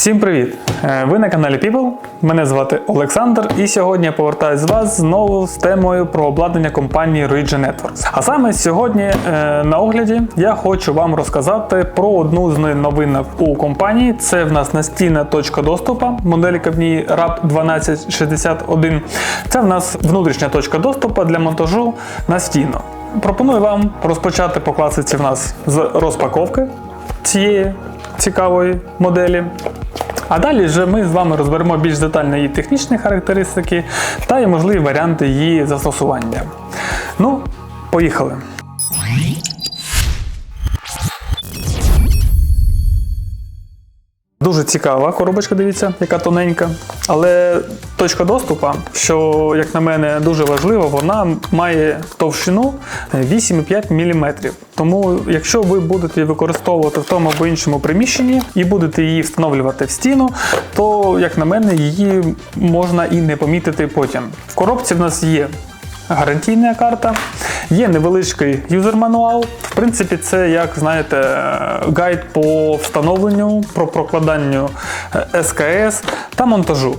Всім привіт! Е, Ви на каналі People. Мене звати Олександр, і сьогодні я повертаюсь з вас знову з темою про обладнання компанії Rigi Networks. А саме сьогодні е, на огляді я хочу вам розказати про одну з новинок у компанії. Це в нас настільна точка доступу, моделі кабні RAP 1261. Це в нас внутрішня точка доступу для монтажу на стіну. Пропоную вам розпочати по класиці в нас з розпаковки цієї цікавої моделі. А далі вже ми з вами розберемо більш детально її технічні характеристики та і можливі варіанти її застосування. Ну, поїхали. Дуже цікава коробочка, дивіться, яка тоненька. Але точка доступу, що, як на мене, дуже важливо, вона має товщину 8,5 мм. Тому, якщо ви будете використовувати в тому або іншому приміщенні і будете її встановлювати в стіну, то, як на мене, її можна і не помітити потім. В коробці в нас є гарантійна карта, є невеличкий юзер-мануал. В принципі, це як знаєте, гайд по встановленню, про прокладанню е, СКС та монтажу.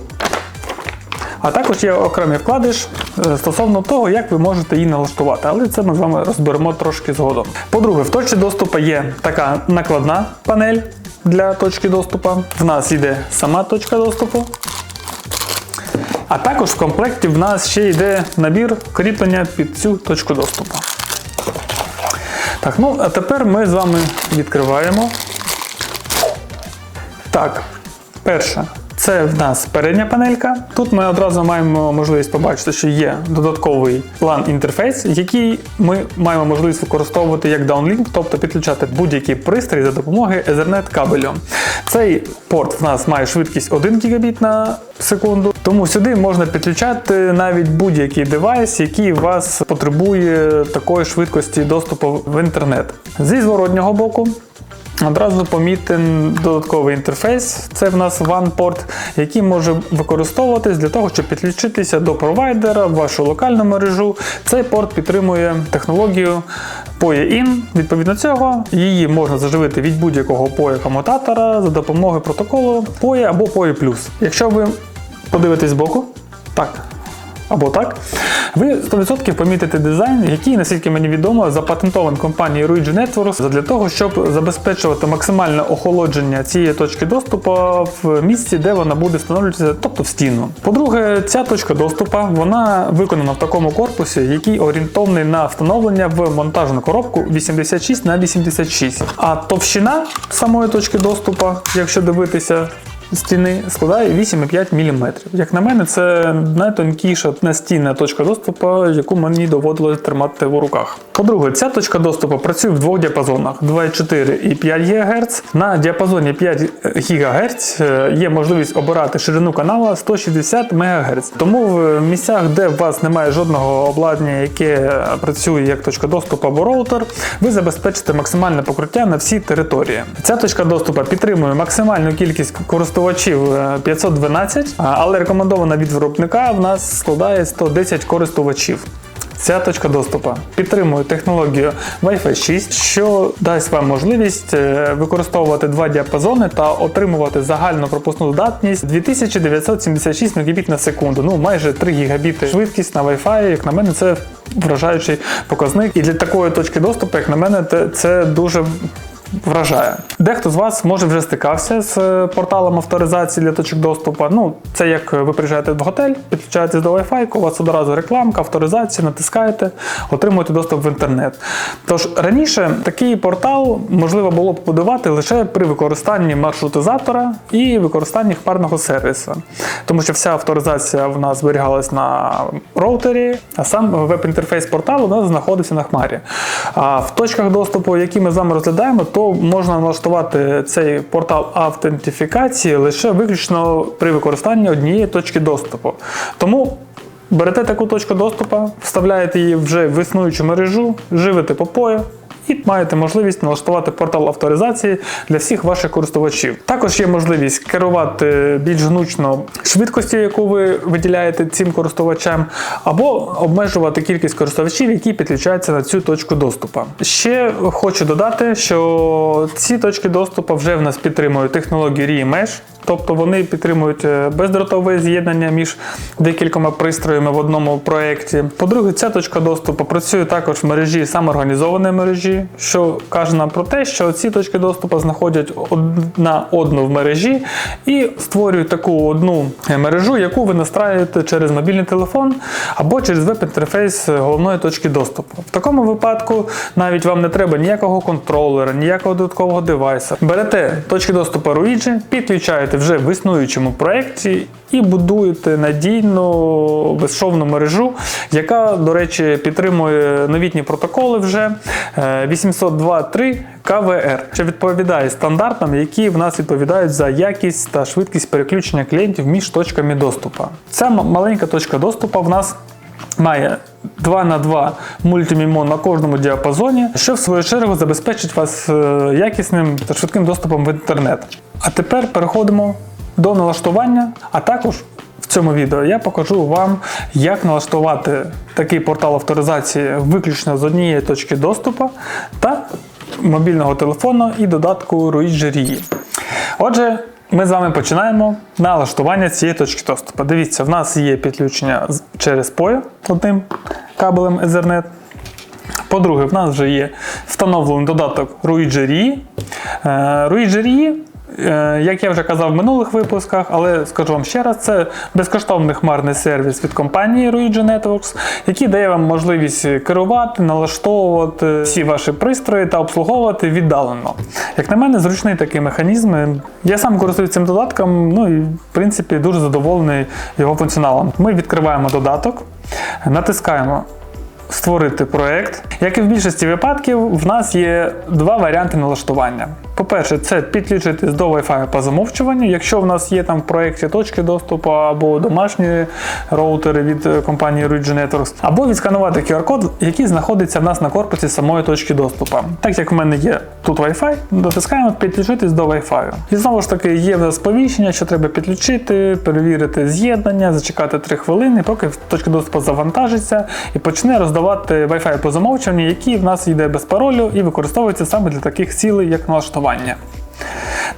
А також є окремий вкладиш е, стосовно того, як ви можете її налаштувати, але це ми з вами розберемо трошки згодом. По-друге, в точці доступу є така накладна панель для точки доступу. В нас йде сама точка доступу. А також в комплекті в нас ще йде набір кріплення під цю точку доступу. Так, ну а тепер ми з вами відкриваємо. Так, перше. Це в нас передня панелька. Тут ми одразу маємо можливість побачити, що є додатковий LAN інтерфейс, який ми маємо можливість використовувати як downlink, тобто підключати будь-який пристрій за допомогою Ethernet кабелю. Цей порт в нас має швидкість 1 Гбіт на секунду, тому сюди можна підключати навіть будь-який девайс, який вас потребує такої швидкості доступу в інтернет. Зі зворотнього боку. Одразу помітен додатковий інтерфейс. Це в нас OnePort, який може використовуватись для того, щоб підключитися до провайдера в вашу локальну мережу. Цей порт підтримує технологію PoE-IN. Відповідно цього, її можна заживити від будь-якого PoE комутатора за допомогою протоколу PoE або PoE+. Якщо ви подивитесь збоку, так. Або так, ви 100% помітите дизайн, який, наскільки мені відомо, запатентований компанією Ruigi Networks для того, щоб забезпечувати максимальне охолодження цієї точки доступу в місці, де вона буде встановлюватися, тобто в стіну. По-друге, ця точка доступу вона виконана в такому корпусі, який орієнтовний на встановлення в монтажну коробку 86 на 86. А товщина самої точки доступу, якщо дивитися стіни складає 8,5 мм. Як на мене, це найтонкіша настінна точка доступу, яку мені доводилось тримати в руках. По-друге, ця точка доступу працює в двох діапазонах: 2,4 і 5 ГГц. На діапазоні 5 ГГц є можливість обирати ширину канала 160 МГц. Тому в місцях, де у вас немає жодного обладнання, яке працює як точка доступу або роутер, ви забезпечите максимальне покриття на всій території. Ця точка доступу підтримує максимальну кількість користувачів користувачів 512, але рекомендована від виробника в нас складає 110 користувачів. Ця точка доступу підтримує технологію Wi-Fi 6, що дасть вам можливість використовувати два діапазони та отримувати загальну пропускну здатність 2976 Мбіт на секунду. Ну майже 3 Гбіт швидкість на Wi-Fi, як на мене, це вражаючий показник. І для такої точки доступу, як на мене, це дуже вражає. Дехто з вас може вже стикався з порталом авторизації для точок доступу. Ну, це як ви приїжджаєте в готель, підключаєтесь до Wi-Fi, у вас одразу рекламка, авторизація, натискаєте, отримуєте доступ в інтернет. Тож раніше такий портал можливо було побудувати лише при використанні маршрутизатора і використанні парного сервісу. Тому що вся авторизація в нас зберігалась на роутері, а сам веб-інтерфейс порталу у нас знаходився на хмарі. А в точках доступу, які ми з вами розглядаємо, то можна налаштувати цей портал автентифікації лише виключно при використанні однієї точки доступу. Тому берете таку точку доступу, вставляєте її вже в існуючу мережу, живете по пою. І маєте можливість налаштувати портал авторизації для всіх ваших користувачів. Також є можливість керувати більш гнучно швидкістю, яку ви виділяєте цим користувачам, або обмежувати кількість користувачів, які підключаються на цю точку доступу. Ще хочу додати, що ці точки доступу вже в нас підтримують технологію ReMesh. Тобто вони підтримують е, бездротове з'єднання між декількома пристроями в одному проєкті. По-друге, ця точка доступу працює також в мережі самоорганізованої мережі, що каже нам про те, що ці точки доступу знаходять одна одну в мережі і створюють таку одну мережу, яку ви настраюєте через мобільний телефон або через веб-інтерфейс головної точки доступу. В такому випадку навіть вам не треба ніякого контролера, ніякого додаткового девайса. Берете точки доступу Ruigi, підключаєте вже в існуючому проєкті і будуєте надійну безшовну мережу, яка, до речі, підтримує новітні протоколи вже е, 802.3 КВР, що відповідає стандартам, які в нас відповідають за якість та швидкість переключення клієнтів між точками доступу. Ця маленька точка доступу в нас має 2 на 2 мультимімон на кожному діапазоні, що в свою чергу забезпечить вас е, якісним та швидким доступом в інтернет. А тепер переходимо до налаштування, а також в цьому відео я покажу вам, як налаштувати такий портал авторизації виключно з однієї точки доступу та мобільного телефону і додатку Ruigi Отже, ми з вами починаємо налаштування цієї точки доступу. Дивіться, в нас є підключення через POE одним кабелем Ethernet. По-друге, в нас вже є встановлений додаток Ruigi RI. Е, як я вже казав в минулих випусках, але скажу вам ще раз, це безкоштовний хмарний сервіс від компанії Ruigi Networks, який дає вам можливість керувати, налаштовувати всі ваші пристрої та обслуговувати віддалено. Як на мене, зручний такий механізм. Я сам користуюсь цим додатком, ну і в принципі дуже задоволений його функціоналом. Ми відкриваємо додаток, натискаємо створити проект. Як і в більшості випадків, в нас є два варіанти налаштування. По-перше, це підключитись до Wi-Fi по замовчуванню. Якщо в нас є там в проєкті точки доступу або домашні роутери від е, компанії Origin Networks, або відсканувати QR-код, який знаходиться в нас на корпусі самої точки доступу. Так як в мене є тут Wi-Fi, дотискаємо підключитись до Wi-Fi. І знову ж таки є в нас сповіщення, що треба підключити, перевірити з'єднання, зачекати 3 хвилини, поки точка доступу завантажиться і почне роздавати Wi-Fi по замовчуванню, який в нас йде без паролю і використовується саме для таких цілей, як налаштування.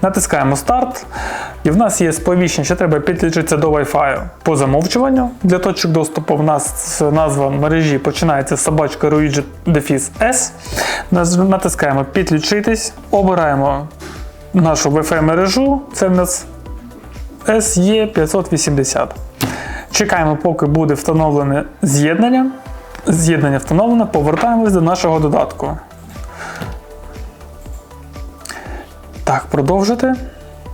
Натискаємо старт, і в нас є сповіщення, що треба підключитися до Wi-Fi по замовчуванню. Для точок доступу в нас назва мережі починається з собачка Ruigi S. Натискаємо підключитись, обираємо нашу Wi-Fi мережу. Це в нас SE580. Чекаємо, поки буде встановлене з'єднання. З'єднання встановлено, повертаємось до нашого додатку. Так, продовжити.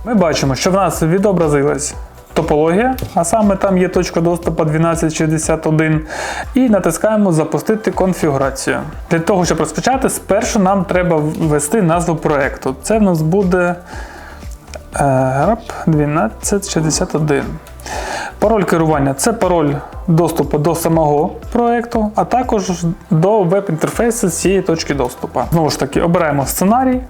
Ми бачимо, що в нас відобразилась топологія, а саме там є точка доступу 1261, і натискаємо Запустити конфігурацію. Для того, щоб розпочати, спершу нам треба ввести назву проєкту. Це в нас буде е, 1261. Пароль керування це пароль доступу до самого проєкту, а також до веб-інтерфейсу з цієї точки доступу. Знову ж таки, обираємо сценарій.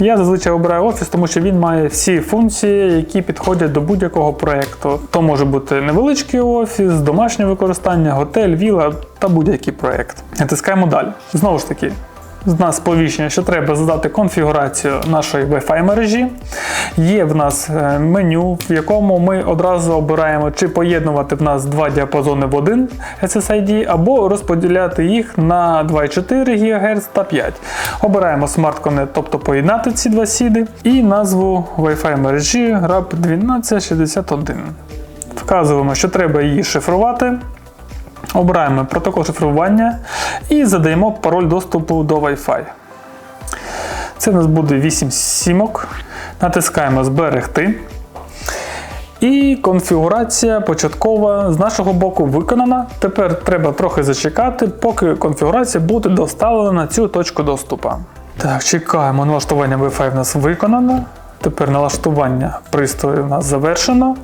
Я зазвичай обираю офіс, тому що він має всі функції, які підходять до будь-якого проєкту. То може бути невеличкий офіс, домашнє використання, готель, віла та будь-який проєкт. Натискаємо далі. Знову ж таки, з нас сповіщення, що треба задати конфігурацію нашої Wi-Fi мережі. Є в нас е, меню, в якому ми одразу обираємо, чи поєднувати в нас два діапазони в один SSID, або розподіляти їх на 2,4 ГГц та 5. Обираємо Smart Connect, тобто поєднати ці два сіди, і назву Wi-Fi мережі RAP 1261. Вказуємо, що треба її шифрувати. Обираємо протокол шифрування і задаємо пароль доступу до Wi-Fi. Це у нас буде 8 сімок. Натискаємо Зберегти. І конфігурація початкова з нашого боку виконана. Тепер треба трохи зачекати, поки конфігурація буде доставлена на цю точку доступу. Так, чекаємо, налаштування Wi-Fi в нас виконано. Тепер налаштування пристрою у нас завершено.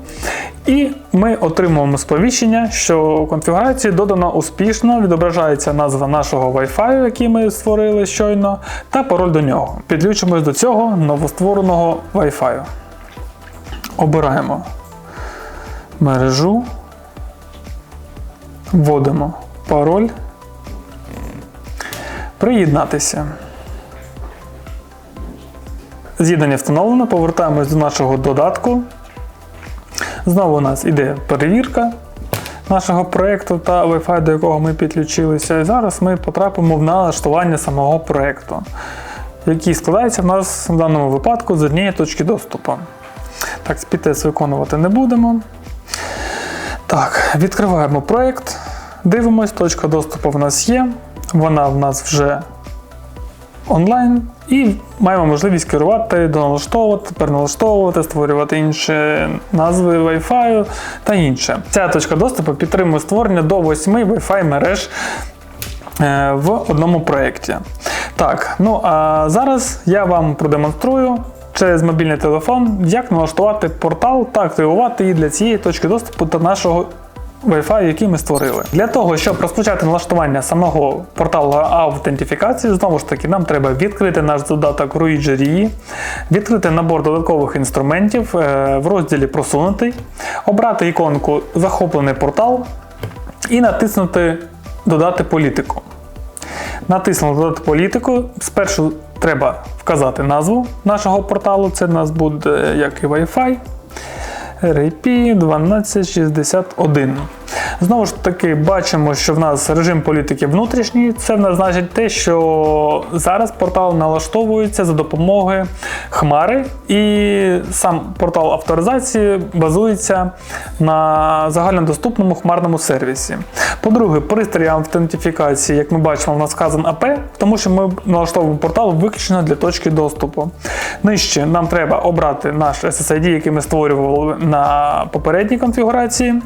І ми отримуємо сповіщення, що конфігурації додано успішно, відображається назва нашого Wi-Fi, який ми створили щойно, та пароль до нього. Підключимось до цього новоствореного Wi-Fi. Обираємо мережу, вводимо пароль, приєднатися. З'єднання встановлено, повертаємось до нашого додатку. Знову у нас іде перевірка нашого проєкту та Wi-Fi, до якого ми підключилися. І зараз ми потрапимо в налаштування самого проєкту, який складається в нас в даному випадку з однієї точки доступу. Так, спітець виконувати не будемо. Так, відкриваємо проєкт, дивимось, точка доступу в нас є. Вона в нас вже онлайн і маємо можливість керувати, доналаштовувати, переналаштовувати, створювати інші назви Wi-Fi та інше. Ця точка доступу підтримує створення до 8 Wi-Fi мереж е, в одному проєкті. Так, ну а зараз я вам продемонструю. Через мобільний телефон, як налаштувати портал та активувати її для цієї точки доступу та нашого Wi-Fi, який ми створили. Для того, щоб розпочати налаштування самого порталу аутентифікації, знову ж таки, нам треба відкрити наш додаток Ruigi.ri, відкрити набор додаткових інструментів е, в розділі Просунутий, обрати іконку Захоплений портал і натиснути Додати політику. Натиснув додати політику. Спершу треба вказати назву нашого порталу. Це в нас буде як і Wi-Fi. RIP 1261. Знову ж таки, бачимо, що в нас режим політики внутрішній. Це в нас значить те, що зараз портал налаштовується за допомогою Хмари, і сам портал авторизації базується на загальнодоступному хмарному сервісі. По-друге, пристрій автентифікації, як ми бачимо, в нас вказан АП, тому що ми налаштовуємо портал виключно для точки доступу. Нижче нам треба обрати наш SSID, який ми створювали на попередній конфігурації.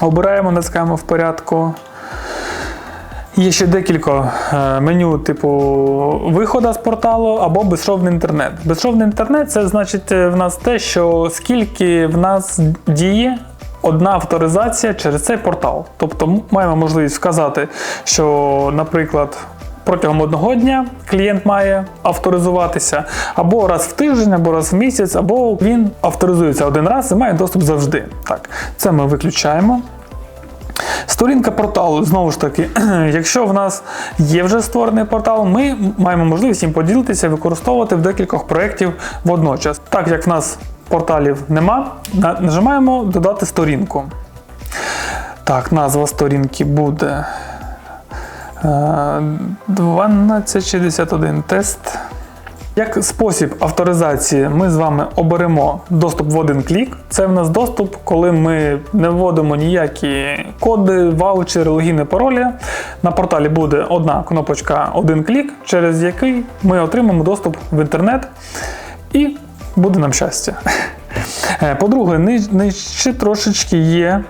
Обираємо, натискаємо в порядку. Є ще декілька е, меню, типу виходу з порталу або безшовний інтернет. Безшовний інтернет це значить е, в нас те, що скільки в нас діє одна авторизація через цей портал. Тобто маємо можливість вказати, що, наприклад, протягом одного дня клієнт має авторизуватися або раз в тиждень, або раз в місяць, або він авторизується один раз і має доступ завжди. Так, це ми виключаємо. Сторінка порталу, знову ж таки, якщо в нас є вже створений портал, ми маємо можливість їм поділитися і використовувати в декількох проєктів водночас. Так як в нас порталів нема, нажимаємо додати сторінку. Так, назва сторінки буде 1261 тест. Як спосіб авторизації ми з вами оберемо доступ в один клік. Це в нас доступ, коли ми не вводимо ніякі коди, ваучери, логіни, паролі. На порталі буде одна кнопочка один клік, через який ми отримаємо доступ в інтернет і буде нам щастя. Е, По-друге, ниж- нижче трошечки є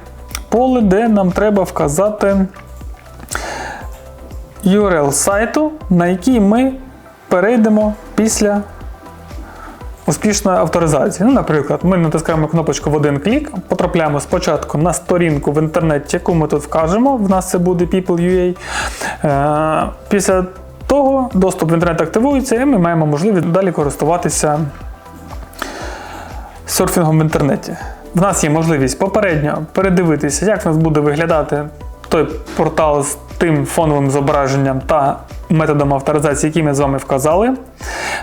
поле, де нам треба вказати URL сайту, на який ми перейдемо після успішної авторизації. Ну, наприклад, ми натискаємо кнопочку в один клік, потрапляємо спочатку на сторінку в інтернеті, яку ми тут вкажемо. В нас це буде People.ua. Е, Після того доступ в інтернет активується, і ми маємо можливість далі користуватися серфінгом в інтернеті. В нас є можливість попередньо передивитися, як в нас буде виглядати той портал з тим фоновим зображенням та методом авторизації, який ми з вами вказали.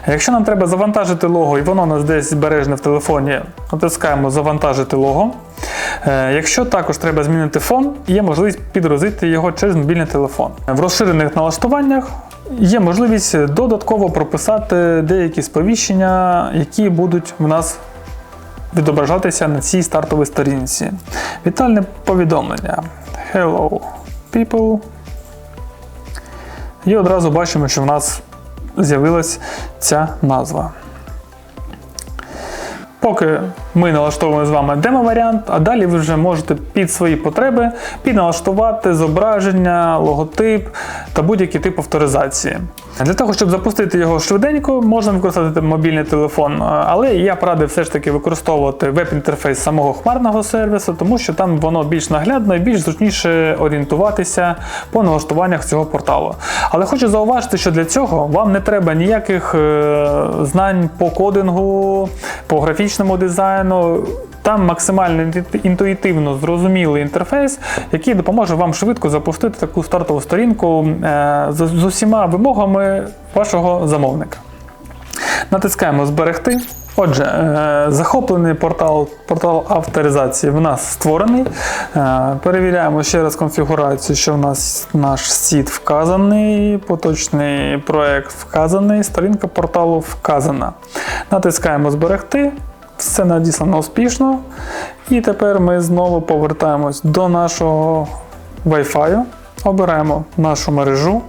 Якщо нам треба завантажити лого, і воно у нас десь збережене в телефоні, натискаємо Завантажити лого. Е, Якщо також треба змінити фон, є можливість підгрузити його через мобільний телефон. В розширених налаштуваннях є можливість додатково прописати деякі сповіщення, які будуть в нас відображатися на цій стартовій сторінці. Вітальне повідомлення. Hello, people. І одразу бачимо, що в нас з'явилась ця назва. Поки ми налаштовуємо з вами демо-варіант, а далі ви вже можете під свої потреби підналаштувати зображення, логотип та будь-який тип авторизації. Для того, щоб запустити його швиденько, можна використати мобільний телефон, але я радив все ж таки використовувати веб-інтерфейс самого хмарного сервісу, тому що там воно більш наглядно і більш зручніше орієнтуватися по налаштуваннях цього порталу. Але хочу зауважити, що для цього вам не треба ніяких е, знань по кодингу, по графічному дизайну. Там максимально інтуїтивно зрозумілий інтерфейс, який допоможе вам швидко запустити таку стартову сторінку е, з, з усіма вимогами вашого замовника. Натискаємо Зберегти. Отже, е, захоплений портал, портал авторизації в нас створений. Е, Перевіряємо ще раз конфігурацію, що в нас наш сіт вказаний, поточний проект вказаний, сторінка порталу вказана. Натискаємо Зберегти. Все надіслано успішно. І тепер ми знову повертаємось до нашого Wi-Fi. Обираємо нашу мережу.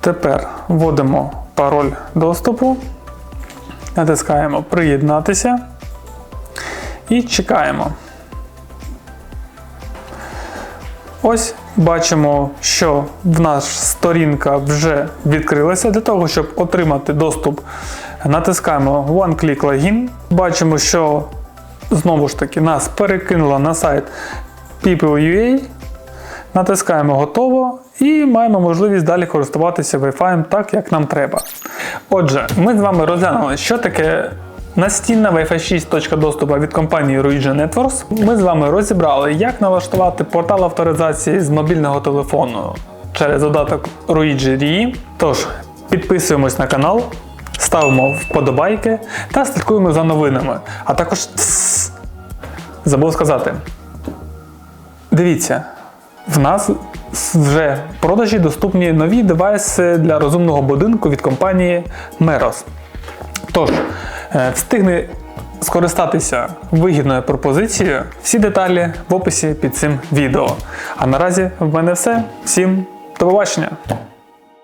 Тепер вводимо пароль доступу, натискаємо Приєднатися і чекаємо. Ось бачимо, що в нас сторінка вже відкрилася. Для того, щоб отримати доступ, натискаємо One Click Login. Бачимо, що знову ж таки нас перекинуло на сайт People.ua. Натискаємо готово і маємо можливість далі користуватися Wi-Fi так, як нам треба. Отже, ми з вами розглянули, що таке настінна Wi-Fi 6 точка доступу від компанії Ruigi Networks. Ми з вами розібрали, як налаштувати портал авторизації з мобільного телефону через додаток Ruigi RE. Тож, підписуємось на канал, ставимо вподобайки та слідкуємо за новинами. А також забув сказати. Дивіться, в нас вже в продажі доступні нові девайси для розумного будинку від компанії Meros. Тож, е, встигни скористатися вигідною пропозицією. Всі деталі в описі під цим відео. А наразі в мене все. Всім до побачення!